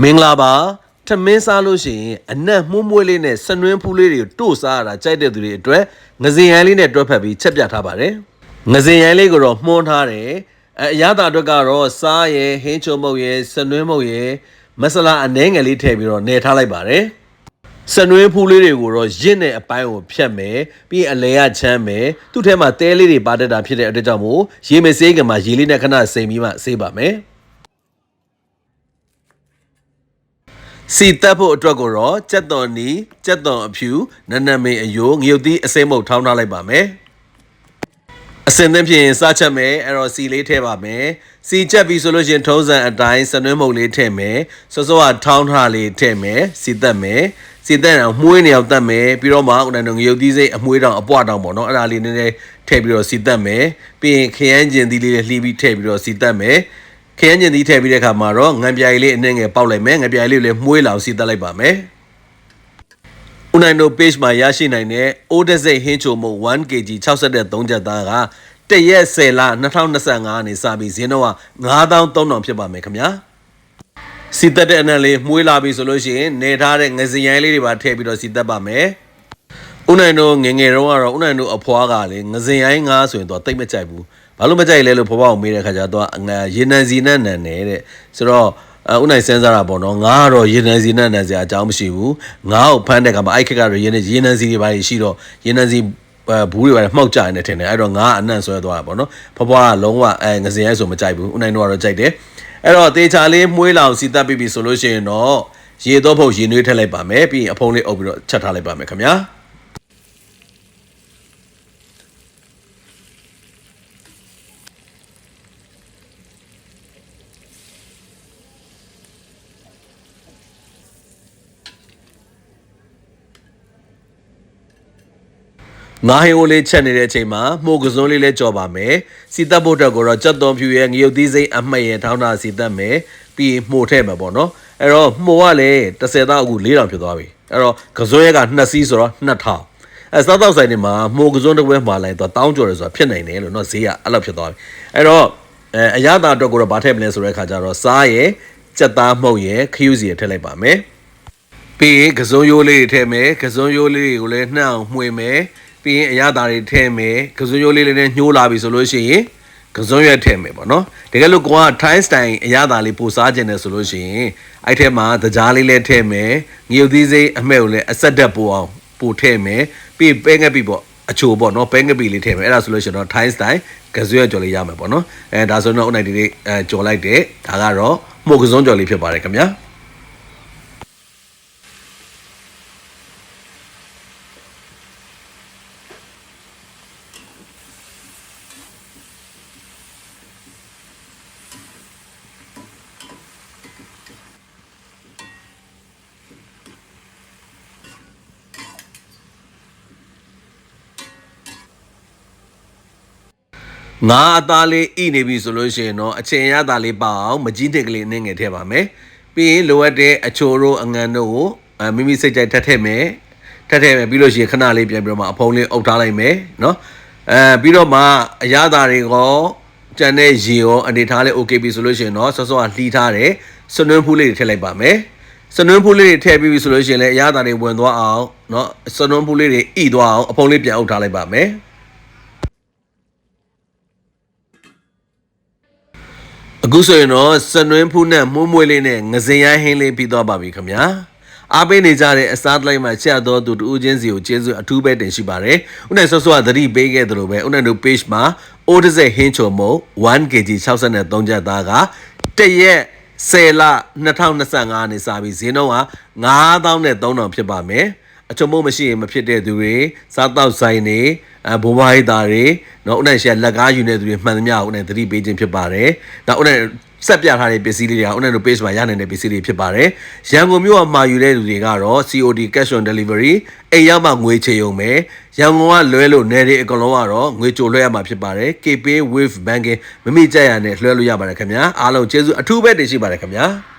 မင်္ဂလာပါထမင်းစားလို့ရှိရင်အနက်မှုန့်မွေးလေးနဲ့ဆနွင်းဖူးလေးတွေတို့စားရတာကြိုက်တဲ့သူတွေအတွက်ငစင်ရိုင်းလေးနဲ့တွဲဖက်ပြီးချက်ပြထားပါတယ်ငစင်ရိုင်းလေးကိုတော့မှုန်းထားတယ်အဲအရသာအတွက်ကတော့စားရယ်ဟင်းချုံမုတ်ရယ်ဆနွင်းမုတ်ရယ်မဆလာအနှဲငယ်လေးထည့်ပြီးတော့နေထားလိုက်ပါတယ်ဆနွင်းဖူးလေးတွေကိုတော့ရင့်တဲ့အပိုင်းကိုဖြတ်မယ်ပြီးရင်အလဲရချမ်းမယ်သူ့ထဲမှာတဲလေးတွေပါတတ်တာဖြစ်တဲ့အတွက်ကြောင့်မို့ရေမစေးကမှာရေလေးနဲ့ခဏစိမ်ပြီးမှစေးပါမယ် စီတက်ဖို့အတွက်ကိုတော့ကြက်သွန်နီကြက်သွန်အဖြူနနမေအယိုးငရုတ်သီးအစိမ့်မုတ်ထောင်းထားလိုက်ပါမယ်အစင်သင်းဖြင့်စားချက်မယ်အဲ့တော့စီလေးထည့်ပါမယ်စီချက်ပြီဆိုလို့ရှရင်ထုံးစံအတိုင်းစနွှဲမုတ်လေးထည့်မယ်စောစောကထောင်းထားလေးထည့်မယ်စီတက်မယ်စီတက်အောင်မှုေးနေအောင်တက်မယ်ပြီးတော့မှဦးနိုင်တို့ငရုတ်သီးစိတ်အမွှေးတောင်အပွားတောင်ပေါ့နော်အဲ့ဒါလေးနည်းနည်းထည့်ပြီးတော့စီတက်မယ်ပြီးရင်ခရမ်းကျင်သီးလေးလှီးပြီးထည့်ပြီးတော့စီတက်မယ် ခရမ်းကျင်သီးထည့်ပြီးတဲ့အခါမှာတော့ငံပြားလေးအနှဲငယ်ပေါက်လိုက်မယ်ငံပြားလေးကိုလည်းမှုေးလောင်စီတက်လိုက်ပါမယ်ဦးနိုင်တို့ page မှာရရှိနိုင်တဲ့အိုးတစိတ်ဟင်းချိုမှု 1kg 63ချက်သားကတရက်10လ2025နေစပြီးဈေးနှုန်းက9300ဖြစ်ပါမယ်ခင်ဗျာစီတက်တဲ့အနက်လေးမှုေးလာပြီဆိုလို့ရှိရင်နေထားတဲ့ငစရိုင်းလေးတွေပါထည့်ပြီးတော့စီတက်ပါမယ်ဦးနိုင်တို့ငယ်ငယ်တုန်းကတော့ဦးနိုင်တို့အဖွားကလေငစရိုင်းငါဆိုရင်တော့တိတ်မကြိုက်ဘူး ဘာလို့မကြိုက်လဲလို့ဖွားဖွားကိုမေးတဲ့ခါကျတော့ငါရေနံစီနဲ့နံနေတဲ့ဆိုတော့အဦးနိုင်စဉ်းစားတာပေါ့နော်ငါကတော့ရေနံစီနဲ့နံစရာအကြောင်းမရှိဘူးငါ့ကိုဖမ်းတဲ့ကမှာအဲ့ခက်ကတော့ရေနံရေနံစီတွေပါရှိတော့ရေနံစီဘူးတွေပါမှောက်ကြနေတယ်ထင်တယ်အဲ့တော့ငါအနံ့ဆွဲသွားတာပေါ့နော်ဖွားဖွားကလုံးဝအဲငစရိုင်းဆိုမကြိုက်ဘူးဦးနိုင်တို့ကတော့ကြိုက်တယ်အဲ့တော့တေချာလေးမှုေးလောင်စီတက်ပြီးပြီဆိုလို့ရှိရင်တော့ရေတော့ဖုတ်ရေနွေးထည့်လိုက်ပါမယ်ပြီးရင်အဖုံးလေးအုပ်ပြီးတော့ချက်ထားလိုက်ပါမယ်ခင်ဗျာ ငါးဟင်းအိုးလေးချက်နေတဲ့အချိန်မှာမှုကစွန်းလေးလည်းကြော်ပါမယ်စီတက်ဖို့အတွက်ကိုတော့ကြက်သွန်ဖြူရဲ့ငရုတ်သီးစိမ့်အမှတ်ရဲ့ထောင်းတာစီတက်မယ်ပြီးမှုထည့်မှာပေါ့နော်အဲ့တော့မှုကလည်း30တောက်အခု4000ဖြစ်သွားပြီအဲ့တော့ကစွန်းရဲ့က2စီးဆိုတော့2000အဲစားတော့ဆိုင်တွေမှာမှုကစွန်းတစ်ဝဲမှာလိုက်တော့တောင်းကြော်တယ်ဆိုတာဖြစ်နိုင်တယ်လို့เนาะဈေးကအဲ့လောက်ဖြစ်သွားပြီအဲ့တော့အဲအရသာအတွက်ကိုတော့ဗာထည့်မလဲဆိုတဲ့အခါကျတော့စားရဲ့ကြက်သားမှုတ်ရဲ့ခရူးစီရထည့်လိုက်ပါမယ် ပြီးရင်ကစုံရိုးလေးတွေထည့်မယ်ကစုံရိုးလေးတွေကိုလည်းနှောင်မှွေမယ် ပြီးရင်အရသာတွေထည့်မယ်ကစုံရိုးလေးလေးနဲ့ညှိုးလာပြီဆိုလို့ရှိရင်ကစုံရွက်ထည့်မယ်ပေါ့နော်တကယ်လို့ကိုက time style အရသာလေးပိုစားခြင်းတယ်ဆိုလို့ရှိရင်အဲ့ထဲမှာတကြားလေးလည်းထည့်မယ်ငရုတ်သီးစိမ်းအမဲ့ကိုလည်းအဆက်တက်ပိုအောင်ပိုထည့်မယ်ပြီးပဲငက်ပြီပေါ့အချိုပေါ့နော်ပဲငက်ပြီလေးထည့်မယ်အဲ့ဒါဆိုလို့ရှိရင်တော့ time style ကစုံရွက်ကြော်လေးရမယ်ပေါ့နော်အဲဒါဆိုတော့ဥနိုင်ဒီလေးအဲကြော်လိုက်တယ်ဒါကတော့မှုတ်ကစုံကြော်လေးဖြစ်ပါတယ်ခင်ဗျာ ငါအသားလေးဣနေပြီဆိုလို့ရှိရင်တော့အချိန်ရသားလေးပါအောင်မကြီးတဲ့ကလေးနင်းငယ်ထည့်ပါမယ်ပြီးရင်လိုအပ်တဲ့အချိုတို့အငံတို့ကိုအဲမိမိစိတ်ကြိုက်ထပ်ထည့်မယ်ထပ်ထည့်မယ်ပြီးလို့ရှိရင်ခဏလေးပြန်ပြီးတော့မှအဖုံးလေးအုပ်ထားလိုက်မယ်နော်အဲပြီးတော့မှအရသာတွေရောကြံတဲ့ရေရောအနေထားလေး okay ပြီဆိုလို့ရှိရင်တော့ဆော့ဆော့ကလှီးထားတယ်စနွန်းဖူးလေးတွေထည့်လိုက်ပါမယ်စနွန်းဖူးလေးတွေထည့်ပြီးပြီဆိုလို့ရှိရင်လည်းအရသာတွေဝင်သွားအောင်နော်စနွန်းဖူးလေးတွေဣသွားအောင်အဖုံးလေးပြန်အုပ်ထားလိုက်ပါမယ် အခုဆိုရင်တော့စနွင်းဖူးနဲ့မှုံးမွေးလေးနဲ့ငစင်ရိုင်းဟင်းလေးပြီးသွားပါပြီခင်ဗျာအားပေးနေကြတဲ့အစားတလိုက်မှာချက်တော်သူတူချင်းစီကိုကျေးဇူးအထူးပဲတင်ရှိပါတယ်ဥနိုင်ဆော့ဆော့ကသတိပေးခဲ့သလိုပဲဥနိုင်တို့ page မှာအိုးတစ်စက်ဟင်းချုံမုံ 1kg 63ကျပ်သားကတရက်10လ2025နေစပြီးဈေးနှုန်းက9000နဲ့3000ဖြစ်ပါမယ် အချုံမုံမရှိရင်မဖြစ်တဲ့သူတွေစားတောက်ဆိုင်တွေအဘိုးဘွားရီသားတွေနော်ဥနိုင်ရှက်လက်ကားယူနေသူတွေမှန်သမျှကိုဥနိုင်သတိပေးခြင်းဖြစ်ပါတယ်ဒါဥနိုင်ဆက်ပြထားတဲ့ပစ္စည်းလေးတွေကဥနိုင်တို့ page မှာရနိုင်တဲ့ပစ္စည်းတွေဖြစ်ပါတယ်ရန်ကုန်မြို့မှာမှာယူတဲ့လူတွေကတော့ COD cash on delivery အိမ်ရောက်မှငွေချေရုံပဲရန်ကုန်ကလွဲလို့နယ်တွေအကုန်လုံးကတော့ငွေကြိုလွှဲရမှာဖြစ်ပါတယ် KPay with banking မမိကြက်ရနဲ့လွှဲလို့ရပါတယ်ခင်ဗျာအားလုံးကျေးဇူးအထူးပဲတင်ရှိပါတယ်ခင်ဗျာ